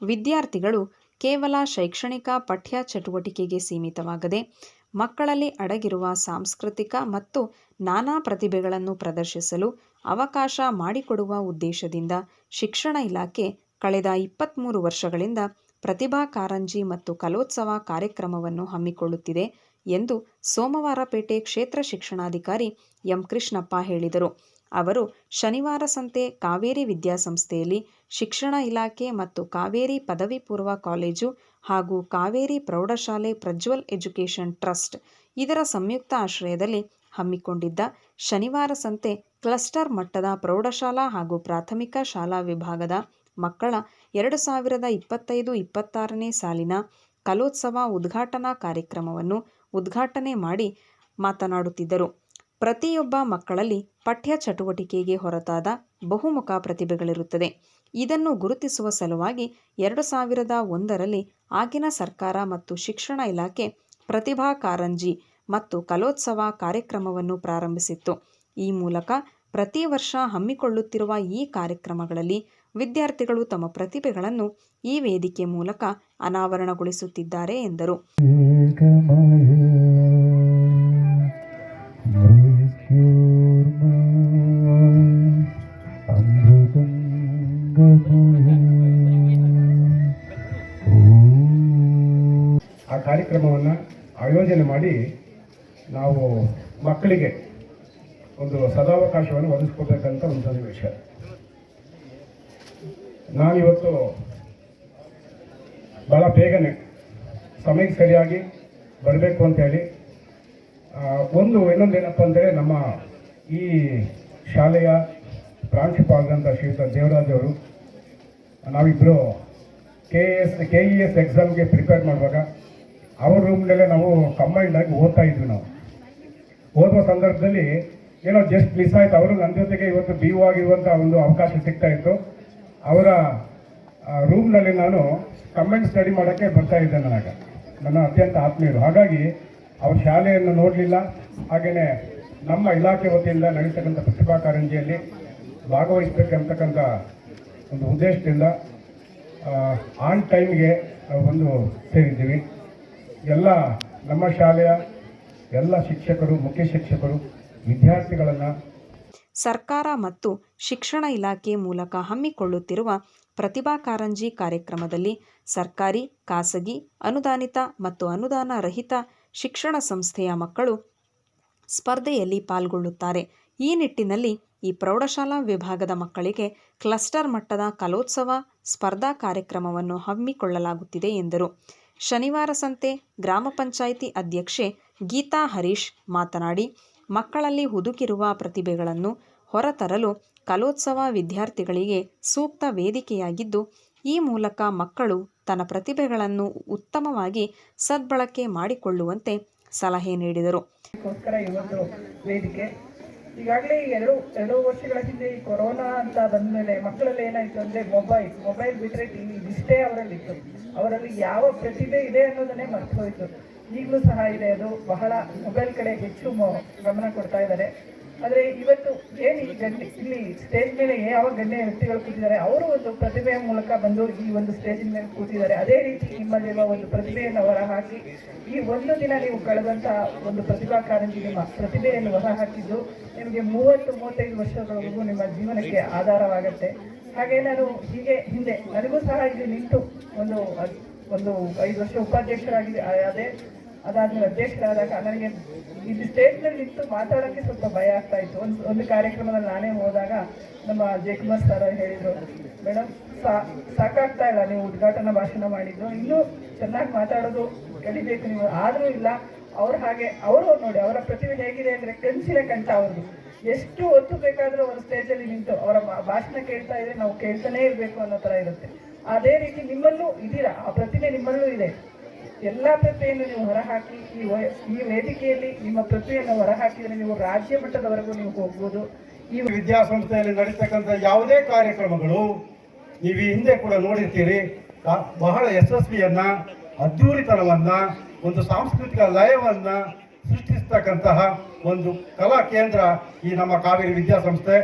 ವಿದ್ಯಾರ್ಥಿಗಳು ಕೇವಲ ಶೈಕ್ಷಣಿಕ ಪಠ್ಯ ಚಟುವಟಿಕೆಗೆ ಸೀಮಿತವಾಗದೆ ಮಕ್ಕಳಲ್ಲಿ ಅಡಗಿರುವ ಸಾಂಸ್ಕೃತಿಕ ಮತ್ತು ನಾನಾ ಪ್ರತಿಭೆಗಳನ್ನು ಪ್ರದರ್ಶಿಸಲು ಅವಕಾಶ ಮಾಡಿಕೊಡುವ ಉದ್ದೇಶದಿಂದ ಶಿಕ್ಷಣ ಇಲಾಖೆ ಕಳೆದ ಇಪ್ಪತ್ತ್ಮೂರು ವರ್ಷಗಳಿಂದ ಪ್ರತಿಭಾ ಕಾರಂಜಿ ಮತ್ತು ಕಲೋತ್ಸವ ಕಾರ್ಯಕ್ರಮವನ್ನು ಹಮ್ಮಿಕೊಳ್ಳುತ್ತಿದೆ ಎಂದು ಸೋಮವಾರಪೇಟೆ ಕ್ಷೇತ್ರ ಶಿಕ್ಷಣಾಧಿಕಾರಿ ಎಂ ಕೃಷ್ಣಪ್ಪ ಹೇಳಿದರು. ಅವರು ಶನಿವಾರ ಸಂತೆ ಕಾವೇರಿ ವಿದ್ಯಾಸಂಸ್ಥೆಯಲ್ಲಿ ಶಿಕ್ಷಣ ಇಲಾಖೆ ಮತ್ತು ಕಾವೇರಿ ಪದವಿ ಪೂರ್ವ ಕಾಲೇಜು ಹಾಗೂ ಕಾವೇರಿ ಪ್ರೌಢಶಾಲೆ ಪ್ರಜ್ವಲ್ ಎಜುಕೇಷನ್ ಟ್ರಸ್ಟ್ ಇದರ ಸಂಯುಕ್ತ ಆಶ್ರಯದಲ್ಲಿ ಹಮ್ಮಿಕೊಂಡಿದ್ದ ಶನಿವಾರ ಸಂತೆ ಕ್ಲಸ್ಟರ್ ಮಟ್ಟದ ಪ್ರೌಢಶಾಲಾ ಹಾಗೂ ಪ್ರಾಥಮಿಕ ಶಾಲಾ ವಿಭಾಗದ ಮಕ್ಕಳ ಎರಡು ಸಾವಿರದ ಇಪ್ಪತ್ತೈದು ಇಪ್ಪತ್ತಾರನೇ ಸಾಲಿನ ಕಲೋತ್ಸವ ಉದ್ಘಾಟನಾ ಕಾರ್ಯಕ್ರಮವನ್ನು ಉದ್ಘಾಟನೆ ಮಾಡಿ ಮಾತನಾಡುತ್ತಿದ್ದರು. ಪ್ರತಿಯೊಬ್ಬ ಮಕ್ಕಳಲ್ಲಿ ಪಠ್ಯ ಚಟುವಟಿಕೆಗೆ ಹೊರತಾದ ಬಹುಮುಖ ಪ್ರತಿಭೆಗಳಿರುತ್ತದೆ. ಇದನ್ನು ಗುರುತಿಸುವ ಸಲುವಾಗಿ ಎರಡು ಸಾವಿರದ ಒಂದರಲ್ಲಿ ಆಗಿನ ಸರ್ಕಾರ ಮತ್ತು ಶಿಕ್ಷಣ ಇಲಾಖೆ ಪ್ರತಿಭಾ ಕಾರಂಜಿ ಮತ್ತು ಕಲೋತ್ಸವ ಕಾರ್ಯಕ್ರಮವನ್ನು ಪ್ರಾರಂಭಿಸಿತ್ತು. ಈ ಮೂಲಕ ಪ್ರತಿ ವರ್ಷ ಹಮ್ಮಿಕೊಳ್ಳುತ್ತಿರುವ ಈ ಕಾರ್ಯಕ್ರಮಗಳಲ್ಲಿ ವಿದ್ಯಾರ್ಥಿಗಳು ತಮ್ಮ ಪ್ರತಿಭೆಗಳನ್ನು ಈ ವೇದಿಕೆ ಮೂಲಕ ಅನಾವರಣಗೊಳಿಸುತ್ತಿದ್ದಾರೆ ಎಂದರು. ಆ ಕಾರ್ಯಕ್ರಮವನ್ನು ಆಯೋಜನೆ ಮಾಡಿ ನಾವು ಮಕ್ಕಳಿಗೆ ಒಂದು ಸದಾವಕಾಶವನ್ನು ಒದಗಿಸ್ಕೊಡ್ಬೇಕಂತ ಒಂದು ಸನ್ನಿವೇಶ. ನಾನಿವತ್ತು ಭಾಳ ಬೇಗನೆ ಸಮಯಕ್ಕೆ ಸರಿಯಾಗಿ ಬರಬೇಕು ಅಂತೇಳಿ ಒಂದು ಇನ್ನೊಂದು ಏನಪ್ಪ ಅಂದರೆ ನಮ್ಮ ಈ ಶಾಲೆಯ ಪ್ರಾಂಶುಪಾಲರಂತ ಶ್ರೀಯುತ ದೇವರಾಜ್ ಅವರು ನಾವಿಬ್ಬರು K S K E S ಎಕ್ಸಾಮ್ಗೆ ಪ್ರಿಪೇರ್ ಮಾಡುವಾಗ ಅವ್ರ ರೂಮ್ನಲ್ಲೇ ನಾವು ಕಂಬೈಂಡ್ ಆಗಿ ಓದ್ತಾ ಇದ್ವಿ ನಾವು. ಓದುವ ಸಂದರ್ಭದಲ್ಲಿ ಏನೋ ಜಸ್ಟ್ ಮಿಸ್ ಆಯ್ತು. ಅವರು ನನ್ನ ಜೊತೆಗೆ ಇವತ್ತು ಬಿ ಓ ಆಗಿರುವಂಥ ಒಂದು ಅವಕಾಶ ಸಿಗ್ತಾ ಇತ್ತು. ಅವರ ರೂಮ್ನಲ್ಲಿ ನಾನು ಕಂಬೈಂಡ್ ಸ್ಟಡಿ ಮಾಡೋಕ್ಕೆ ಬರ್ತಾ ಇದ್ದೆ ನನಗೆ. ನನ್ನ ಅತ್ಯಂತ ಆತ್ಮೀಯರು. ಹಾಗಾಗಿ ಅವ್ರ ಶಾಲೆಯನ್ನು ನೋಡಲಿಲ್ಲ. ಹಾಗೆಯೇ ನಮ್ಮ ಇಲಾಖೆ ವತಿಯಿಂದ ನಡೀತಕ್ಕಂಥ ಪ್ರತಿಭಾ ಕಾರಂಜಿಯಲ್ಲಿ ಭಾಗವಹಿಸಬೇಕಂತಕ್ಕಂಥ ಒಂದು ಉದ್ದೇಶದಿಂದ ಆನ್ ಟೈಮ್ಗೆ ಬಂದು ಸೇರಿದ್ದೀವಿ. ಎಲ್ಲ ನಮ್ಮ ಶಾಲೆಯ ಎಲ್ಲ ಶಿಕ್ಷಕರು, ಮುಖ್ಯ ಶಿಕ್ಷಕರು, ವಿದ್ಯಾರ್ಥಿಗಳನ್ನು ಸರ್ಕಾರ ಮತ್ತು ಶಿಕ್ಷಣ ಇಲಾಖೆ ಮೂಲಕ ಹಮ್ಮಿಕೊಳ್ಳುತ್ತಿರುವ ಪ್ರತಿಭಾ ಕಾರಂಜಿ ಕಾರ್ಯಕ್ರಮದಲ್ಲಿ ಸರ್ಕಾರಿ, ಖಾಸಗಿ, ಅನುದಾನಿತ ಮತ್ತು ಅನುದಾನ ರಹಿತ ಶಿಕ್ಷಣ ಸಂಸ್ಥೆಯ ಮಕ್ಕಳು ಸ್ಪರ್ಧೆಯಲ್ಲಿ ಪಾಲ್ಗೊಳ್ಳುತ್ತಾರೆ. ಈ ನಿಟ್ಟಿನಲ್ಲಿ ಈ ಪ್ರೌಢಶಾಲಾ ವಿಭಾಗದ ಮಕ್ಕಳಿಗೆ ಕ್ಲಸ್ಟರ್ ಮಟ್ಟದ ಕಲೋತ್ಸವ, ಸ್ಪರ್ಧಾ ಕಾರ್ಯಕ್ರಮವನ್ನು ಹಮ್ಮಿಕೊಳ್ಳಲಾಗುತ್ತಿದೆ ಎಂದರು. ಶನಿವಾರ ಸಂತೆ ಗ್ರಾಮ ಪಂಚಾಯಿತಿ ಅಧ್ಯಕ್ಷೆ ಗೀತಾ ಹರೀಶ್ ಮಾತನಾಡಿ, ಮಕ್ಕಳಲ್ಲಿ ಹುದುಕಿರುವ ಪ್ರತಿಭೆಗಳನ್ನು ಹೊರತರಲು ಕಲೋತ್ಸವ ವಿದ್ಯಾರ್ಥಿಗಳಿಗೆ ಸೂಕ್ತ ವೇದಿಕೆಯಾಗಿದ್ದು, ಈ ಮೂಲಕ ಮಕ್ಕಳು ತನ್ನ ಪ್ರತಿಭೆಗಳನ್ನು ಉತ್ತಮವಾಗಿ ಸದ್ಬಳಕೆ ಮಾಡಿಕೊಳ್ಳುವಂತೆ ಸಲಹೆ ನೀಡಿದರು. ಈಗಾಗಲೇ ಎರಡು ಎರಡು ವರ್ಷಗಳ ಹಿಂದೆ ಈ ಕೊರೋನಾ ಅಂತ ಬಂದ್ಮೇಲೆ ಮಕ್ಕಳಲ್ಲಿ ಏನಾಯ್ತು ಅಂದ್ರೆ ಮೊಬೈಲ್ ಮೊಬೈಲ್ ಬಿಟ್ರೆ ಟಿವಿ ಇಷ್ಟೇ ಅವರಲ್ಲಿತ್ತು ಅವರಲ್ಲಿ ಯಾವ ಪ್ರತಿಭೆ ಇದೆ ಅನ್ನೋದನ್ನೇ ಮರ್ತೋಯ್ತು ಈಗಲೂ ಸಹ ಇದೆ ಅದು. ಬಹಳ ಮೊಬೈಲ್ ಕಡೆ ಹೆಚ್ಚು ಗಮನ ಕೊಡ್ತಾ ಇದ್ದಾರೆ. ಆದ್ರೆ ಇವತ್ತು ಏನು ಈ ಗಣ್ಯ ಇಲ್ಲಿ ಸ್ಟೇಜ್ ಮೇಲೆ ಯಾವ ಗಣ್ಯ ವ್ಯಕ್ತಿಗಳು ಕೂತಿದ್ದಾರೆ, ಅವರು ಒಂದು ಪ್ರತಿಭೆಯ ಮೂಲಕ ಬಂದು ಈ ಒಂದು ಸ್ಟೇಜಿನ ಮೇಲೆ ಕೂತಿದ್ದಾರೆ. ಅದೇ ರೀತಿ ನಿಮ್ಮಲ್ಲಿರುವ ಒಂದು ಪ್ರತಿಭೆಯನ್ನು ಹೊರಹಾಕಿ, ಈ ಒಂದು ದಿನ ನೀವು ಕಳೆದಂತಹ ಒಂದು ಪ್ರತಿಭಾ ಕಾರಂಜಿ ನಿಮ್ಮ ಪ್ರತಿಭೆಯನ್ನು ಹೊರಹಾಕಿದ್ದು ನಿಮಗೆ ಮೂವತ್ತು, ಮೂವತ್ತೈದು ವರ್ಷಗಳವರೆಗೂ ನಿಮ್ಮ ಜೀವನಕ್ಕೆ ಆಧಾರವಾಗತ್ತೆ. ಹಾಗೆ ನಾನು ಹೀಗೆ ಹಿಂದೆ, ನನಗೂ ಸಹ ಇಲ್ಲಿ ನಿಂತು ಒಂದು ಒಂದು ಐದು ವರ್ಷ ಉಪಾಧ್ಯಕ್ಷರಾಗಿ, ಅದೇ ಅದಾದ್ಮೇಲೆ ಅಧ್ಯಕ್ಷರಾದಾಗ ನನಗೆ ಇಲ್ಲಿ ಸ್ಟೇಜ್ನಲ್ಲಿ ನಿಂತು ಮಾತಾಡೋಕ್ಕೆ ಸ್ವಲ್ಪ ಭಯ ಆಗ್ತಾ ಇತ್ತು. ಒಂದು ಒಂದು ಕಾರ್ಯಕ್ರಮದಲ್ಲಿ ನಾನೇ ಹೋದಾಗ ನಮ್ಮ ಜಯಕುಮಾರ್ ಸರ್ ಹೇಳಿದ್ರು ಮೇಡಮ್ ಸಾಕಾಗ್ತಾ ಇಲ್ಲ, ನೀವು ಉದ್ಘಾಟನಾ ಭಾಷಣ ಮಾಡಿದ್ರು ಇನ್ನೂ ಚೆನ್ನಾಗಿ ಮಾತಾಡೋದು ಕಲಿಬೇಕು ನೀವು. ಆದರೂ ಇಲ್ಲ, ಅವ್ರು ಹಾಗೆ, ಅವರು ನೋಡಿ, ಅವರ ಪ್ರತಿಭೆ ಹೇಗಿದೆ ಅಂದರೆ ಕಂಚಿನ ಕಂಠ ಅವ್ರದ್ದು ಎಷ್ಟು ಹೊತ್ತು ಬೇಕಾದರೂ ಅವರು ಸ್ಟೇಜಲ್ಲಿ ನಿಂತು ಅವರ ಭಾಷಣ ಕೇಳ್ತಾ ಇದ್ರೆ ನಾವು ಕೇಳ್ತಾನೇ ಇರಬೇಕು ಅನ್ನೋ ತರ ಇರುತ್ತೆ. ಅದೇ ರೀತಿ ನಿಮ್ಮಲ್ಲೂ ಇದೀರಾ ಆ ಪ್ರತಿಭೆ ನಿಮ್ಮಲ್ಲೂ ಇದೆ. ಎಲ್ಲಾ ಪ್ರತಿಯನ್ನು ನೀವು ಹೊರಹಾಕಿ, ಈ ಈ ವೇದಿಕೆಯಲ್ಲಿ ನಿಮ್ಮ ಪ್ರತಿಯನ್ನು ಹೊರಹಾಕಿದರೆ ನೀವು ರಾಜ್ಯ ಮಟ್ಟದವರೆಗೂ ನೀವು ಹೋಗ್ಬೋದು. ಈ ವಿದ್ಯಾಸಂಸ್ಥೆಯಲ್ಲಿ ನಡೀತಕ್ಕಂಥ ಯಾವುದೇ ಕಾರ್ಯಕ್ರಮಗಳು ನೀವು ಹಿಂದೆ ಕೂಡ ನೋಡಿರ್ತೀರಿ ಬಹಳ ಯಶಸ್ವಿಯನ್ನ, ಅದ್ಧೂರಿತನವನ್ನ, ಒಂದು ಸಾಂಸ್ಕೃತಿಕ ಲಯವನ್ನ ಸೃಷ್ಟಿಸ್ತಕ್ಕಂತಹ ಒಂದು ಕಲಾ ಕೇಂದ್ರ ಈ ನಮ್ಮ ಕಾವೇರಿ ವಿದ್ಯಾಸಂಸ್ಥೆ.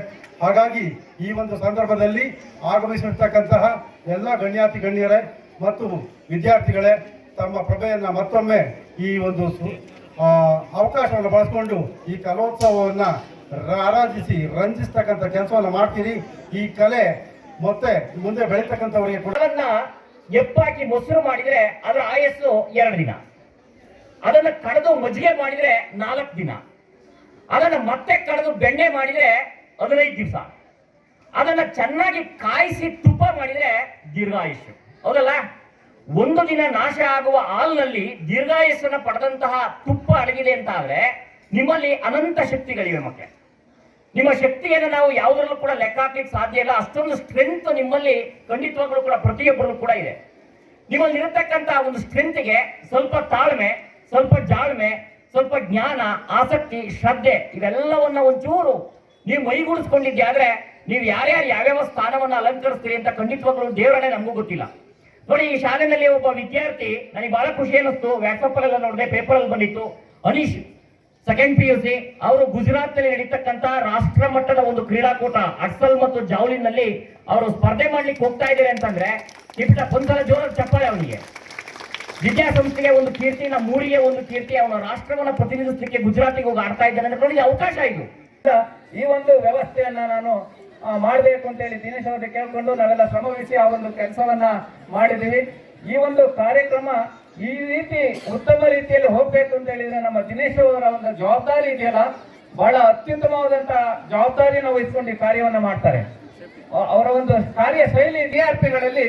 ಹಾಗಾಗಿ ಈ ಒಂದು ಸಂದರ್ಭದಲ್ಲಿ ಆಗಮಿಸಿರ್ತಕ್ಕಂತಹ ಎಲ್ಲ ಗಣ್ಯಾತಿ ಗಣ್ಯರೇ ಮತ್ತು ವಿದ್ಯಾರ್ಥಿಗಳೇ ತಮ್ಮ ಪ್ರಭೆಯನ್ನು ಮತ್ತೊಮ್ಮೆ ಈ ಒಂದು ಅವಕಾಶವನ್ನು ಬಳಸ್ಕೊಂಡು ಈ ಕಲೋತ್ಸವವನ್ನು ಆರಾಧಿಸಿ, ರಂಜಿಸ್ತಕ್ಕಂಥ ಕೆಲಸವನ್ನು ಮಾಡ್ತೀರಿ. ಈ ಕಲೆ ಮತ್ತೆ ಮುಂದೆ ಬೆಳೀತಕ್ಕಂಥವರಿಗೆ ಕೂಡ ಎಪ್ಪಾಕಿ ಮೊಸರು ಮಾಡಿದ್ರೆ ಅದರ ಆಯಸ್ಸು ಎರಡು ದಿನ. ಅದನ್ನು ಕಡಿದು ಮಜ್ಜಿಗೆ ಮಾಡಿದ್ರೆ ನಾಲ್ಕು ದಿನ. ಅದನ್ನು ಮತ್ತೆ ಕಡಿದು ಬೆಣ್ಣೆ ಮಾಡಿದ್ರೆ ಹದಿನೈದು ದಿವಸ. ಅದನ್ನು ಚೆನ್ನಾಗಿ ಕಾಯಿಸಿ ತುಪ್ಪ ಮಾಡಿದ್ರೆ ದೀರ್ಘಾಯುಷ್ಯ. ಹೌದಲ್ಲ? ಒಂದು ದಿನ ನಾಶ ಆಗುವ ಹಾಲ್ನಲ್ಲಿ ದೀರ್ಘಾಯಸ್ಸನ್ನು ಪಡೆದಂತಹ ತುಪ್ಪ ಅಡಗಿದೆ ಅಂತ ಆದ್ರೆ ನಿಮ್ಮಲ್ಲಿ ಅನಂತ ಶಕ್ತಿಗಳಿವೆ ಮಕ್ಕಳೇ. ನಿಮ್ಮ ಶಕ್ತಿಯನ್ನು ನಾವು ಯಾವುದರಲ್ಲೂ ಕೂಡ ಲೆಕ್ಕ ಹಾಕ್ಲಿಕ್ಕೆ ಸಾಧ್ಯ ಇಲ್ಲ. ಅಷ್ಟೊಂದು ಸ್ಟ್ರೆಂತ್ ನಿಮ್ಮಲ್ಲಿ ಖಂಡಿತವಾಗಲೂ ಕೂಡ ಪ್ರತಿಯೊಬ್ಬರಲ್ಲೂ ಕೂಡ ಇದೆ. ನಿಮ್ಮಲ್ಲಿ ಇರತಕ್ಕಂತ ಒಂದು ಸ್ಟ್ರೆಂತ್ಗೆ ಸ್ವಲ್ಪ ತಾಳ್ಮೆ, ಸ್ವಲ್ಪ ಜಾಳ್ಮೆ, ಸ್ವಲ್ಪ ಜ್ಞಾನ, ಆಸಕ್ತಿ, ಶ್ರದ್ಧೆ ಇವೆಲ್ಲವನ್ನ ಒಂಚೂರು ನೀವು ಮೈಗೂಡಿಸ್ಕೊಂಡಿದ್ದೆ ಆದ್ರೆ ನೀವು ಯಾರ್ಯಾರು ಯಾವ್ಯಾವ ಸ್ಥಾನವನ್ನು ಅಲಂಕರಿಸ್ತೀರಿ ಅಂತ ಖಂಡಿತವಾಗ್ಲೂ ದೇವರೇ ನಮಗೂ ಗೊತ್ತಿಲ್ಲ. ನೋಡಿ, ಈ ಶಾಲೆಯಲ್ಲಿ ಒಬ್ಬ ವಿದ್ಯಾರ್ಥಿ, ನನಗೆ ಬಹಳ ಖುಷಿ ಅನ್ನಿಸ್ತು. ಅಲ್ಲೆಲ್ಲ ನೋಡಿದೆ ಪೇಪರ್ ಅಲ್ಲಿ ಬಂದಿತ್ತು. Anish second P U C ಅವರು ಗುಜರಾತ್ನಲ್ಲಿ ನಡೀತಕ್ಕಂತ ರಾಷ್ಟ್ರ ಮಟ್ಟದ ಒಂದು ಕ್ರೀಡಾಕೂಟ, ಅಕ್ಸಲ್ ಮತ್ತು ಜಾವ್ಲಿನ್ನಲ್ಲಿ ಅವರು ಸ್ಪರ್ಧೆ ಮಾಡ್ಲಿಕ್ಕೆ ಹೋಗ್ತಾ ಇದ್ದಾರೆ ಅಂತಂದ್ರೆ ನಿಮಿಷ ಒಂದ್ಸಲ ಜೋರ ಚಪ್ಪಾಳೆ ಅವನಿಗೆ. ವಿದ್ಯಾಸಂಸ್ಥೆಗೆ ಒಂದು ಕೀರ್ತಿ, ನಮ್ಮ ಊರಿಗೆ ಒಂದು ಕೀರ್ತಿ, ಅವನ ರಾಷ್ಟ್ರವನ್ನ ಪ್ರತಿನಿಧಿಸಲಿಕ್ಕೆ ಗುಜರಾತಿಗೆ ಹೋಗಿ ಆಡ್ತಾ ಇದ್ದಾನೆ ನೋಡಿ ಅವಕಾಶ ಇದು. ಈ ಒಂದು ವ್ಯವಸ್ಥೆಯನ್ನ ನಾನು ಮಾಡ್ಬೇಕು ಅಂತ ಹೇಳಿ ದಿನೇಶ್ ಅವ್ರಿಗೆ ಕೇಳಿಕೊಂಡು ನಾವೆಲ್ಲ ಶ್ರಮವಹಿಸಿ ಆ ಒಂದು ಕೆಲಸವನ್ನ ಮಾಡಿದೀವಿ ಈ ಒಂದು ಕಾರ್ಯಕ್ರಮ ಈ ರೀತಿ ಉತ್ತಮ ರೀತಿಯಲ್ಲಿ ಹೋಗ್ಬೇಕು ಅಂತ ಹೇಳಿದ್ರೆ ನಮ್ಮ ದಿನೇಶ್ ಅವರ ಒಂದು ಜವಾಬ್ದಾರಿ ಇದೆಯಲ್ಲ? ಬಹಳ ಅತ್ಯುತ್ತಮವಾದಂತ ಜವಾಬ್ದಾರಿಯನ್ನು ವಹಿಸ್ಕೊಂಡು ಈ ಕಾರ್ಯವನ್ನ ಮಾಡ್ತಾರೆ. ಅವರ ಒಂದು ಕಾರ್ಯ ಶೈಲಿ ವಿದ್ಯಾರ್ಥಿಗಳಲ್ಲಿ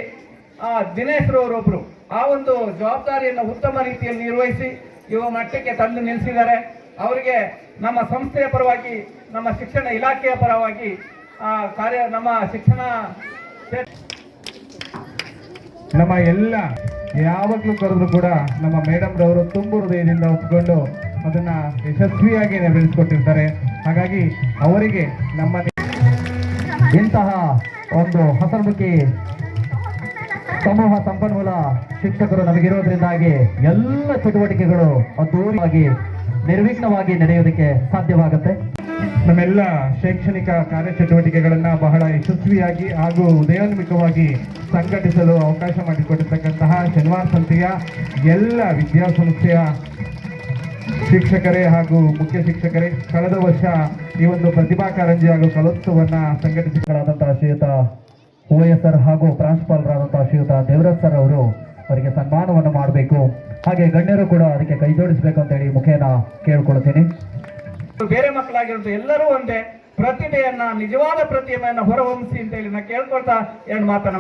ಆ, ದಿನೇಶ್ ರವರೊಬ್ರು ಆ ಒಂದು ಜವಾಬ್ದಾರಿಯನ್ನು ಉತ್ತಮ ರೀತಿಯಲ್ಲಿ ನಿರ್ವಹಿಸಿ ಇವ ಮಟ್ಟಕ್ಕೆ ತಂದು ನಿಲ್ಲಿಸಿದ್ದಾರೆ ಅವರಿಗೆ ನಮ್ಮ ಸಂಸ್ಥೆಯ ಪರವಾಗಿ, ನಮ್ಮ ಶಿಕ್ಷಣ ಇಲಾಖೆಯ ಪರವಾಗಿ ಕಾರ್ಯ, ನಮ್ಮ ಶಿಕ್ಷಣ ನಮ್ಮ ಎಲ್ಲ, ಯಾವಾಗಲೂ ಕರೆದ್ರು ಕೂಡ ನಮ್ಮ ಮೇಡಮ್ ತುಂಬ ತುಂಬು ಹೃದಯದಿಂದ ಒಪ್ಪಿಕೊಂಡು ಅದನ್ನ ಯಶಸ್ವಿಯಾಗಿ ನೆರವೇರಿಸಿಕೊಟ್ಟಿರ್ತಾರೆ. ಹಾಗಾಗಿ ಅವರಿಗೆ ನಮ್ಮ ಇಂತಹ ಒಂದು ಹಸರ್ಮುಖಿ ಸಮೂಹ ಸಂಪನ್ಮೂಲ ಶಿಕ್ಷಕರು ನಮಗಿರೋದ್ರಿಂದಾಗಿ ಎಲ್ಲ ಚಟುವಟಿಕೆಗಳು ಅದ್ದೂರಿಯಾಗಿ ನಿರ್ವಿಘ್ನವಾಗಿ ನಡೆಯೋದಕ್ಕೆ ಸಾಧ್ಯವಾಗುತ್ತೆ. ನಮ್ಮೆಲ್ಲ ಶೈಕ್ಷಣಿಕ ಕಾರ್ಯಚಟುವಟಿಕೆಗಳನ್ನು ಬಹಳ ಯಶಸ್ವಿಯಾಗಿ ಹಾಗೂ ಉದಯೋನ್ಮುಖವಾಗಿ ಸಂಘಟಿಸಲು ಅವಕಾಶ ಮಾಡಿಕೊಟ್ಟಿರ್ತಕ್ಕಂತಹ ಶನಿವಾರ ಸಂತೆಯ ಎಲ್ಲ ವಿದ್ಯಾಸಂಸ್ಥೆಯ ಶಿಕ್ಷಕರೇ ಹಾಗೂ ಮುಖ್ಯ ಶಿಕ್ಷಕರೇ, ಕಳೆದ ವರ್ಷ ಈ ಒಂದು ಪ್ರತಿಭಾ ಕಾರಂಜಿ ಹಾಗೂ ಕಲೋತ್ಸವವನ್ನು ಸಂಘಟಿಸಿದರಾದಂತಹ ಶ್ರೀಯುತ ಓ ಎಸ್ ಸರ್ ಹಾಗೂ ಪ್ರಾಂಶುಪಾಲರಾದಂತಹ ಶ್ರೀಯುತ ದೇವರಾಜ್ ಸರ್ ಅವರು ಅವರಿಗೆ ಸನ್ಮಾನವನ್ನು ಮಾಡಬೇಕು. ಹಾಗೆ ಗಣ್ಯರು ಕೂಡ ಅದಕ್ಕೆ ಕೈ ಜೋಡಿಸಬೇಕು ಅಂತ ಹೇಳಿ ಮುಖೇನ ಕೇಳ್ಕೊಳ್ತೀನಿ. ಬೇರೆ ಮಕ್ಕಳಾಗಿರೋದು ಎಲ್ಲರೂ ಒಂದೇ ಪ್ರತಿಭೆಯನ್ನ ನಿಜವಾದ ಪ್ರತಿಭೆಯನ್ನ ಹೊರಹೊಮ್ಮಿಸಿ ಅಂತ ಹೇಳಿ ನಾ ಕೇಳ್ಕೊಳ್ತಾ ಎರಡು ಮಾತನ್ನ